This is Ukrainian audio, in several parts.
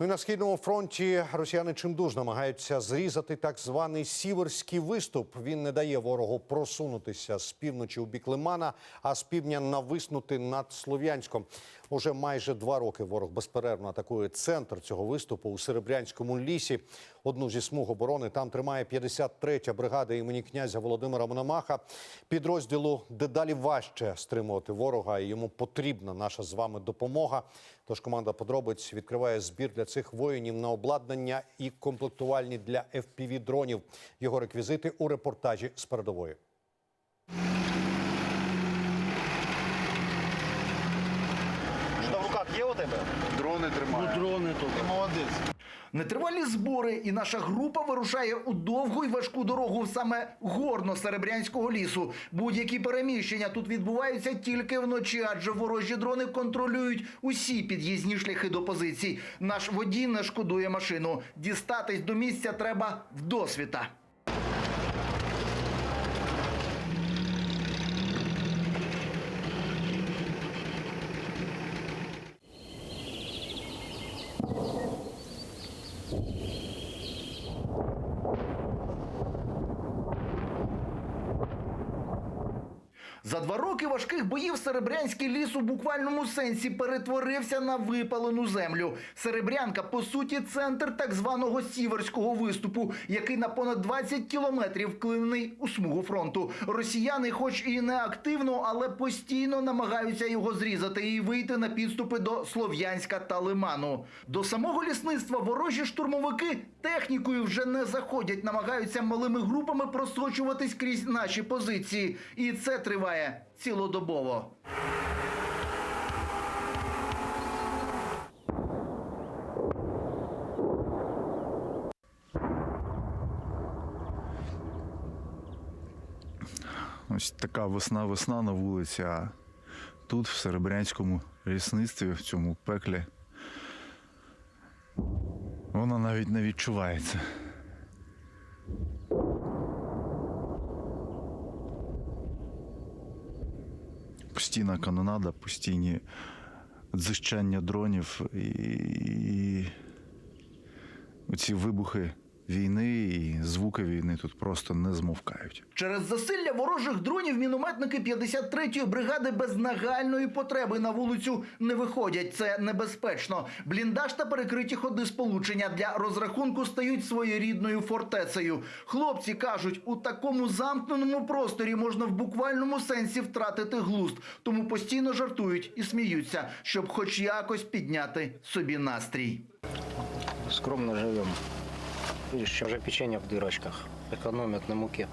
Ну і на східному фронті росіяни чимдуж намагаються зрізати так званий сіверський виступ. Він не дає ворогу просунутися з півночі у бік Лимана, а з півдня нависнути над Слов'янськом. Уже майже два роки ворог безперервно атакує центр цього виступу у Серебрянському лісі. Одну зі смуг оборони там тримає 53-я бригада імені князя Володимира Мономаха. Підрозділу дедалі важче стримувати ворога, і йому потрібна наша з вами допомога. Тож команда подробиць відкриває збір для цих воїнів на обладнання і комплектувальні для fpv дронів. Його реквізити у репортажі з передової. Що там в руках є у тебе? Дрони тримає. Ну, дрони тут. Ти молодець. Нетривалі збори, і наша група вирушає у довгу й важку дорогу саме горно-серебрянського лісу. Будь-які переміщення тут відбуваються тільки вночі, адже ворожі дрони контролюють усі під'їзні шляхи до позицій. Наш водій не шкодує машину. Дістатись до місця треба вдосвіта. За два роки важких боїв Серебрянський ліс у буквальному сенсі перетворився на випалену землю. Серебрянка, по суті, центр так званого сіверського виступу, який на понад 20 кілометрів вклинений у смугу фронту. Росіяни, хоч і не активно, але постійно намагаються його зрізати і вийти на підступи до Слов'янська та Лиману. До самого лісництва ворожі штурмовики технікою вже не заходять, намагаються малими групами просочуватись крізь наші позиції. І це триває цілодобово. Ось така весна-весна на вулиці, а тут, в Серебрянському лісництві, в цьому пеклі, вона навіть не відчувається. Постійна канонада, постійні дзищання дронів і, і оці вибухи війни і звуки війни тут просто не змовкають. Через засилля ворожих дронів мінометники 53-ї бригади без нагальної потреби на вулицю не виходять. Це небезпечно. Бліндаж та перекриті ходи сполучення для розрахунку стають своєрідною фортецею. Хлопці кажуть, у такому замкненому просторі можна в буквальному сенсі втратити глузд, тому постійно жартують і сміються, щоб хоч якось підняти собі настрій. Скромно живем. Видишь, уже печенье в дырочках. Экономят на муке.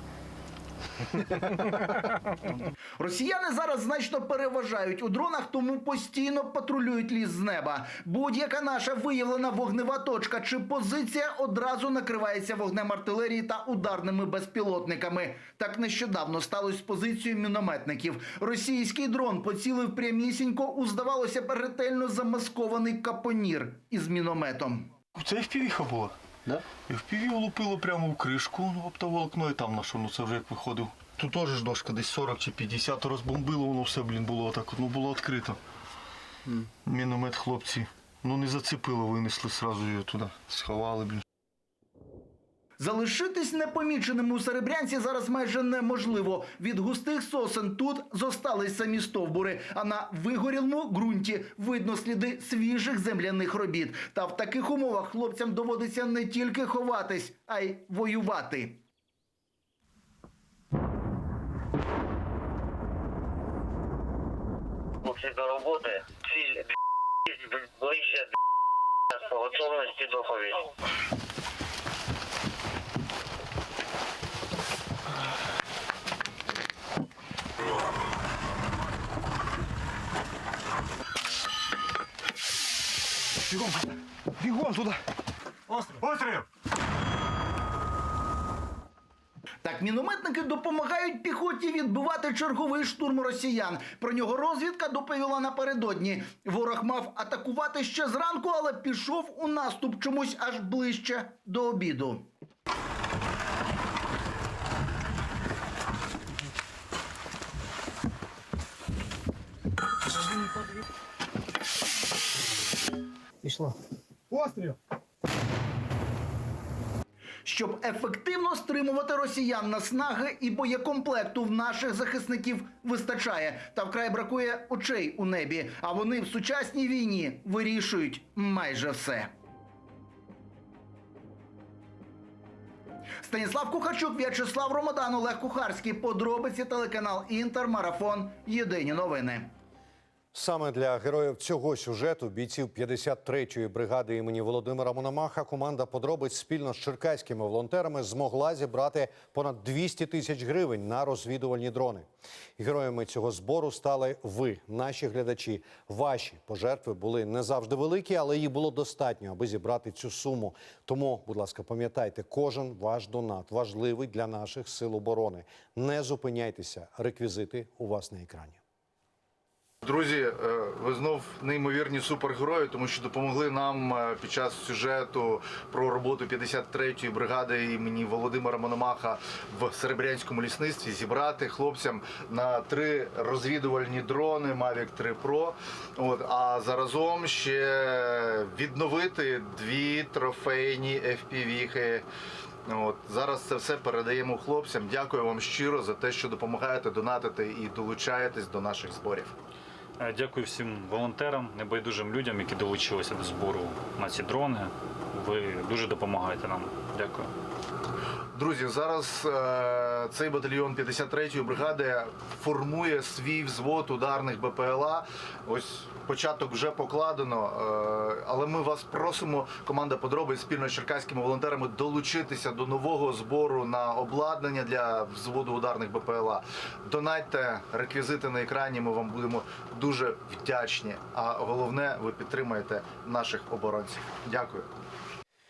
Росіяни зараз значно переважають у дронах, тому постійно патрулюють ліс з неба. Будь-яка наша виявлена вогнева точка чи позиція одразу накривається вогнем артилерії та ударними безпілотниками. Так нещодавно сталося з позицією мінометників. Російський дрон поцілив прямісінько у здавалося б ретельно замаскований капонір із мінометом. Це FPV була. Да? FPV влупило прямо в кришку, ну, оптоволокно і там на що, ну це вже як виходив. Тут теж ж дошка десь 40 чи 50 розбомбило, воно все, блін, було отак, ну було відкрито. Міномет хлопці. Ну не зацепило, винесли сразу її туди. Сховали, блін. Залишитись непоміченим у Серебрянці зараз майже неможливо. Від густих сосен тут зостались самі стовбури, а на вигорілому ґрунті видно сліди свіжих земляних робіт. Та в таких умовах хлопцям доводиться не тільки ховатись, а й воювати. Хлопці до роботи. Ціль ближче по готовності доповідь. Бігом туди! Острів. Так мінометники допомагають піхоті відбивати черговий штурм росіян. Про нього розвідка доповіла напередодні. Ворог мав атакувати ще зранку, але пішов у наступ чомусь аж ближче до обіду. Пішло. Постріл! Щоб ефективно стримувати росіян наснаги і боєкомплекту в наших захисників вистачає. Та вкрай бракує очей у небі. А вони в сучасній війні вирішують майже все. Станіслав Кухарчук, В'ячеслав Ромадан, Олег Кухарський. Подробиці телеканал Інтер. Марафон. Єдині новини. Саме для героїв цього сюжету, бійців 53-ї бригади імені Володимира Мономаха, команда подробиць спільно з черкаськими волонтерами змогла зібрати понад 200 тисяч гривень на розвідувальні дрони. Героями цього збору стали ви, наші глядачі. Ваші пожертви були не завжди великі, але їх було достатньо, аби зібрати цю суму. Тому, будь ласка, пам'ятайте, кожен ваш донат важливий для наших сил оборони. Не зупиняйтеся. Реквізити у вас на екрані. Друзі, е, ви знов неймовірні супергерої, тому що допомогли нам е, під час сюжету про роботу 53-ї бригади імені Володимира Мономаха в Серебрянському лісництві зібрати хлопцям на три розвідувальні дрони Mavic 3 Pro. От а заразом ще відновити дві трофейні FPV-хи. От зараз це все передаємо хлопцям. Дякую вам щиро за те, що допомагаєте донатити і долучаєтесь до наших зборів. Е, Дякую всім волонтерам, небайдужим людям, які долучилися до збору на ці дрони. Ви дуже допомагаєте нам. Дякую. Друзі, зараз е, цей батальйон 53-ї бригади формує свій взвод ударних БПЛА. Ось початок вже покладено. Е, але ми вас просимо, команда подробиць спільно з черкаськими волонтерами, долучитися до нового збору на обладнання для взводу ударних БПЛА. Донайте реквізити на екрані. Ми вам будемо дуже вдячні. А головне, ви підтримаєте наших оборонців. Дякую.